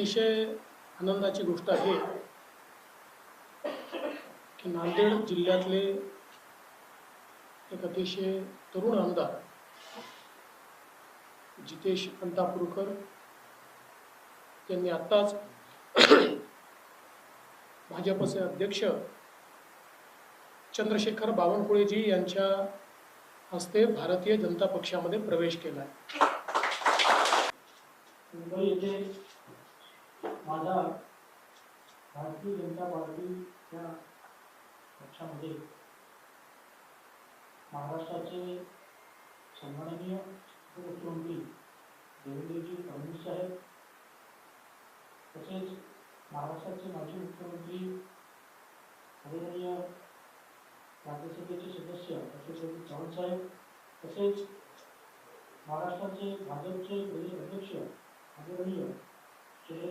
अतिशय आनंदाची गोष्ट आहे की नांदेड जिल्ह्यातले एक अतिशय तरुण आमदार जितेश अंतापूरकर त्यांनी आत्ताच भाजपचे अध्यक्ष चंद्रशेखर बावनकुळेजी यांच्या हस्ते भारतीय जनता पक्षामध्ये प्रवेश केला आहे मुंबई येथे माझा भारतीय जनता पार्टीच्या पक्षामध्ये महाराष्ट्राचे सन्माननीय उपमुख्यमंत्री देवेंद्रजी फडणवीस साहेब तसेच महाराष्ट्राचे माजी मुख्यमंत्री आदरणीय राज्यसभेचे सदस्य अशोकराव चव्हाण साहेब तसेच महाराष्ट्राचे भाजपचे प्रदेश अध्यक्ष आदरणीय